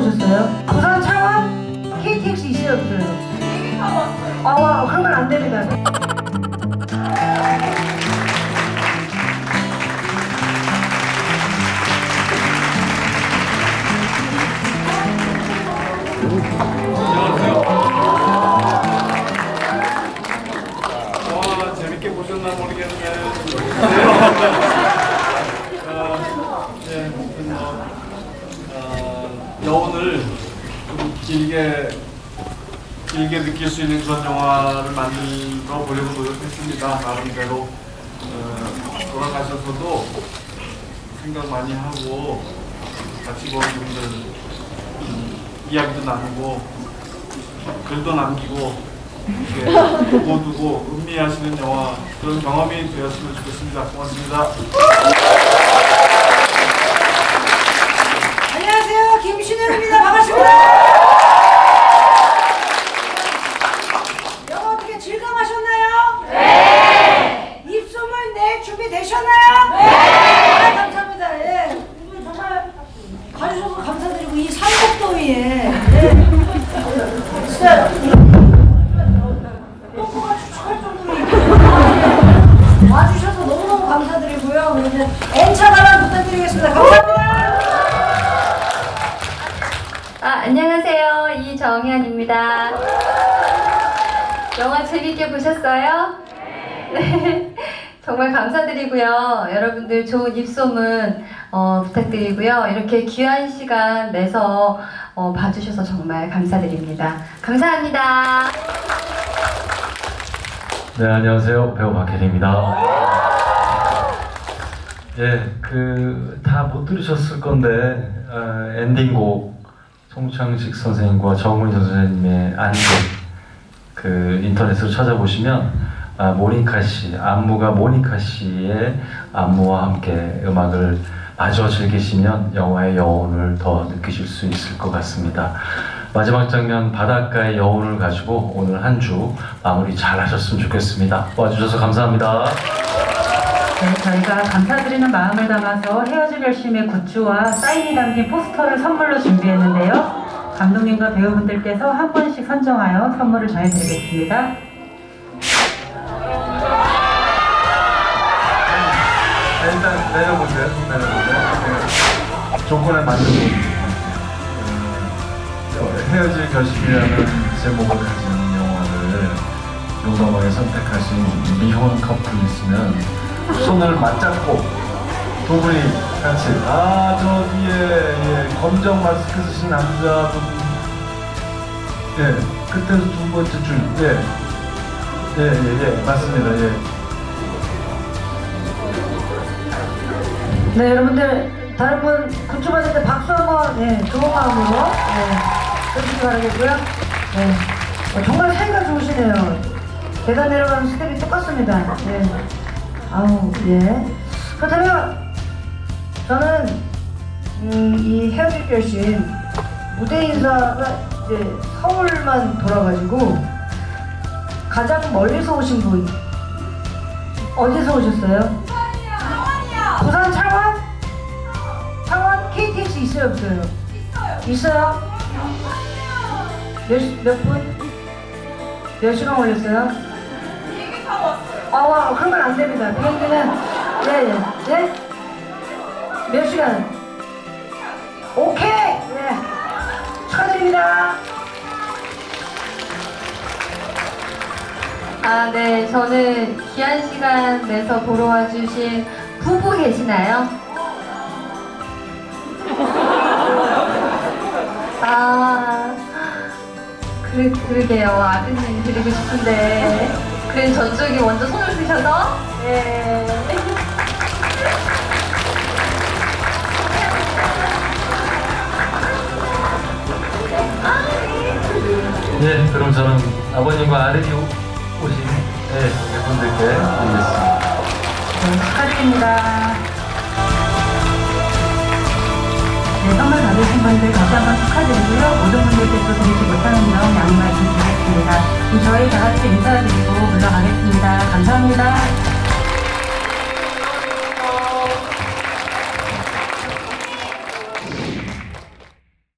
있어요 없어요? 아 와, 그러면 안 됩니다. 와 재밌게 보셨나 모르겠는데. 어, 예, 아무튼 뭐, 어, 여운을 좀 길게 길게 느낄 수 있는 그런 영화를 만들어 보려고 노력했습니다. 나름대로 어, 돌아가셔서도 생각 많이 하고 같이 본 분들 음, 이야기도 나누고 글도 남기고 이렇게 두고 두고 음미하시는 영화 그런 경험이 되었으면 좋겠습니다. 고맙습니다. N차 발언 부탁드리겠습니다. 감사합니다. 아, 안녕하세요. 이정현입니다. 영화 재밌게 보셨어요? 네. 정말 감사드리고요. 여러분들 좋은 입소문 어, 부탁드리고요. 이렇게 귀한 시간 내서 어, 봐주셔서 정말 감사드립니다. 감사합니다. 네, 안녕하세요. 배우 박혜리입니다. 예, 그, 다 못 들으셨을 건데, 어, 엔딩곡, 송창식 선생님과 정훈이 선생님의 안곡, 그, 인터넷으로 찾아보시면, 아, 모니카 씨, 안무가 모니카 씨의 안무와 함께 음악을 마저 즐기시면 영화의 여운을 더 느끼실 수 있을 것 같습니다. 마지막 장면 바닷가의 여운을 가지고 오늘 한 주 마무리 잘 하셨으면 좋겠습니다. 와주셔서 감사합니다. 네, 저희가 감사드리는 마음을 담아서 헤어질 결심의 굿즈와 사인이 담긴 포스터를 선물로 준비했는데요. 감독님과 배우분들께서 한 분씩 선정하여 선물을 전해드리겠습니다. 일단 내려보세요. 조건에 맞는 헤어질 결심이라는 제목을 가진 영화를 용감하게 선택하신 미혼 커플이 있으면 손을 맞잡고 두 분이 같이 아 저기에 예, 검정 마스크 쓰신 남자분 예 그때도 두 번째 줄예예예 예, 예, 맞습니다 예. 네, 여러분들 다른 분 받을 때 박수 한번 네, 좋은 마음으로 네, 해주시기 바라겠고요. 네, 어, 정말 사이가 좋으시네요. 계단 내려가는 스텝이 똑같습니다. 네. 아우 예. 그렇다면 저는 음, 이 헤어질 결심 무대 인사가 이제 서울만 돌아가지고 가장 멀리서 오신 분 어디서 오셨어요? 부산 창원? 창원 KTX 있어요 없어요? 있어요. 몇, 시- 몇 분? 몇 시간 걸렸어요? 비행기 타고 왔어요. 아, 와, 그러면 안 됩니다. 비행기는, 예, 예, 예? 몇 시간? 오케이! 예. 축하드립니다. 아, 네. 저는 귀한 시간 내서 보러 와주신 부부 계시나요? 아, 그, 그러게요. 아드님 드리고 싶은데. 그래, 저쪽이 먼저 손을 드셔서? 네. 예, 그럼 저는 아버님과 아들이 오- 오신 예, 분들께 드리겠습니다. 네, 축하드립니다. 네, 선물 받으신 분들 다시 한번 축하드리고요. 모든 분들께서 드리지 못하는 점 양말 좀 드리겠습니다. 그럼 저희 다 같이 인사드리겠습니다.